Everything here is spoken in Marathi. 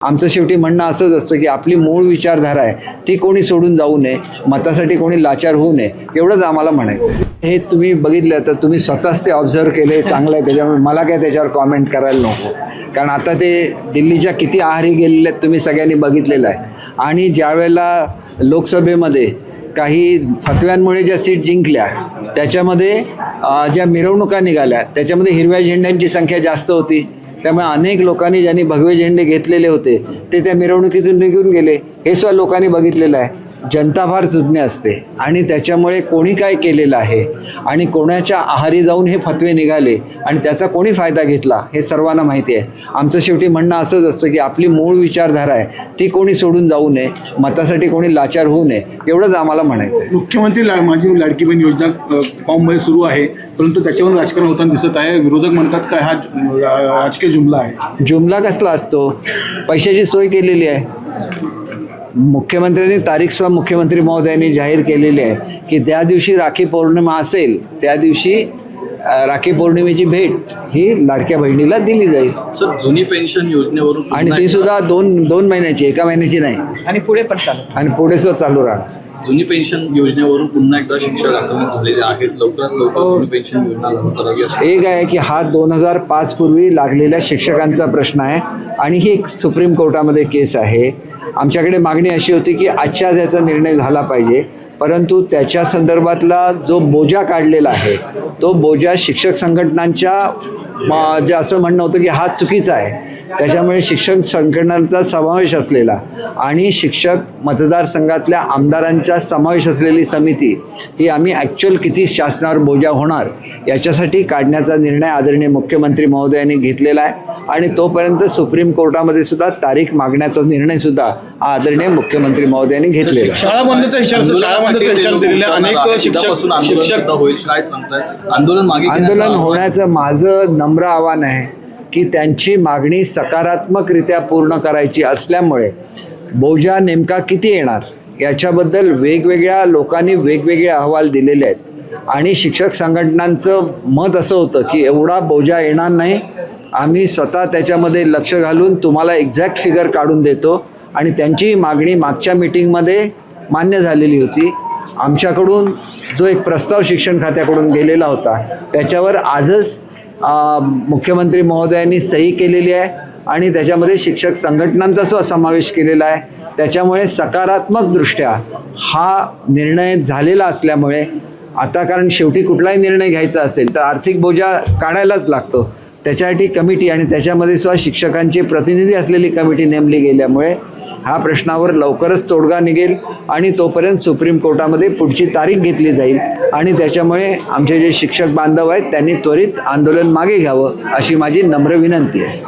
आमचं शेवटी म्हणणं असंच असतं की आपली मूळ विचारधारा आहे ती कोणी सोडून जाऊ नये मतासाठी कोणी लाचार होऊ नये एवढंच आम्हाला म्हणायचं आहे हे तुम्ही बघितलं तर तुम्ही स्वतःच ते ऑब्झर्व केले चांगलं आहे त्याच्यामुळे मला काय त्याच्यावर कॉमेंट करायला नको. कारण आता ते दिल्लीच्या किती आहारी गेलेले आहेत तुम्ही सगळ्यांनी बघितलेलं आहे. आणि ज्यावेळेला लोकसभेमध्ये काही फतव्यांमुळे ज्या सीट जिंकल्या त्याच्यामध्ये ज्या मिरवणुका निघाल्या त्याच्यामध्ये हिरव्या झेंड्यांची संख्या जास्त होती. त्यामुळे अनेक लोकांनी ज्यांनी भगवे झेंडे घेतलेले होते ते त्या मिरवणुकीतून निघून गेले. हे सुद्धा लोकांनी बघितलेलं आहे. जनता फार सुज्ञ असते. आणि त्याच्यामुळे कोणी काय केलेलं आहे? आणि कोणाच्या आहारी जाऊन हे फतवे निघाले आणि त्याचा कोणी फायदा घेतला? हे सर्वांना माहिती आहे. आमचं शेवटी म्हणणं असंच असतं की आपली मूळ विचारधारा आहे. ती कोणी सोडून जाऊ नये. मतासाठी कोणी लाचार होऊ नये. एवढंच आम्हाला म्हणायचं आहे मुख्यमंत्री ला- माझी लाडकी बहीण योजना फॉर्ममध्ये सुरू आहे. परंतु त्याच्यावर राजकारण होताना दिसत आहे. विरोधक म्हणतात का हा राजकीय जुमला आहे? जुमला कसला असतो? पैशाची सोय केलेली आहे. मुख्यमंत्र्यांनी तारीख सुद्धा मुख्यमंत्री महोदयांनी जाहीर केलेली आहे की त्या दिवशी राखी पौर्णिमा असेल त्या दिवशी राखी पौर्णिमेची भेट ही लाडक्या बहिणीला दिली जाईल. सर जुनी पेन्शन योजनेवरून आणि ती सुद्धा दोन दोन महिन्याची एका महिन्याची नाही. आणि पुढे पण चालू. आणि पुढे सुद्धा चालू राहणार. जुनी पेन्शन योजनेवरून पुन्हा एकदा शिक्षक आक्रमित झालेले आहेत. लवकरात लवकर जुनी पेन्शन योजना लागू करावी एक आहे की हा दोन हजार पाच पूर्वी लागलेल्या शिक्षकांचा प्रश्न आहे आणि ही एक सुप्रीम कोर्टामध्ये केस आहे. आमच्याकडे मागणी अशी होती की आजच्या याचा निर्णय झाला पाहिजे. परंतु त्याच्या संदर्भातला जो बोजा काढलेला आहे तो बोजा शिक्षक संघटनांच्या म, जे असं म्हणणं होतं की हा चुकीचा आहे. त्याच्यामुळे शिक्षक संघटनांचा समावेश असलेला आणि शिक्षक मतदारसंघातल्या आमदारांचा समावेश असलेली समिती ही आम्ही ॲक्च्युअल किती शासनावर बोजा होणार याच्यासाठी काढण्याचा निर्णय आदरणीय मुख्यमंत्री महोदयांनी घेतलेला आहे. आणि तोपर्यंत सुप्रीम कोर्टामध्ये सुद्धा तारीख मागण्याचा निर्णय सुद्धा हा आदरणीय मुख्यमंत्री महोदयांनी घेतलेला आहे. शाळा बंदचा इशारा सर, शाळा बंदचा इशारा दिलेला आहे. अनेक शिक्षक आंदोलन शिक्षक आंदोलन होण्याचं माझं नम्र आव्हान आहे की त्यांची मागणी सकारात्मकरित्या पूर्ण करायची असल्यामुळे बोजा नेमका किती येणार याच्याबद्दल वेगवेगळ्या लोकांनी वेगवेगळे अहवाल दिलेले आहेत. आणि शिक्षक संघटनांचं मत असं होतं की एवढा बोजा येणार नाही. आम्ही स्वतः त्याच्यामध्ये लक्ष घालून तुम्हाला एक्झॅक्ट फिगर काढून देतो. आणि त्यांची मागणी मागच्या मिटिंगमध्ये मान्य झालेली होती. आमच्याकडून जो एक प्रस्ताव शिक्षण खात्याकडून गेलेला होता त्याच्यावर आजच मुख्यमंत्री महोदयांनी सही केलेली आहे आणि त्याच्यामध्ये शिक्षक संघटनांचा सुद्धा समावेश केलेला आहे. त्याच्यामुळे सकारात्मकदृष्ट्या हा निर्णय झालेला असल्यामुळे आता कारण शेवटी कुठलाही निर्णय घ्यायचा असेल तर आर्थिक बोजा काढायलाच लागतो. त्याच्यासाठी कमिटी आणि त्याच्यामध्ये सुद्धा शिक्षकांचे प्रतिनिधी असलेली कमिटी नेमली गेल्यामुळे हा प्रश्नावर लवकरच तोडगा निघेल आणि तोपर्यंत सुप्रीम कोर्टामध्ये पुढची तारीख घेतली जाईल आणि त्याच्यामुळे आमचे जे शिक्षक बांधव आहेत त्यांनी त्वरित आंदोलन मागे घ्यावं अशी माझी नम्र विनंती आहे.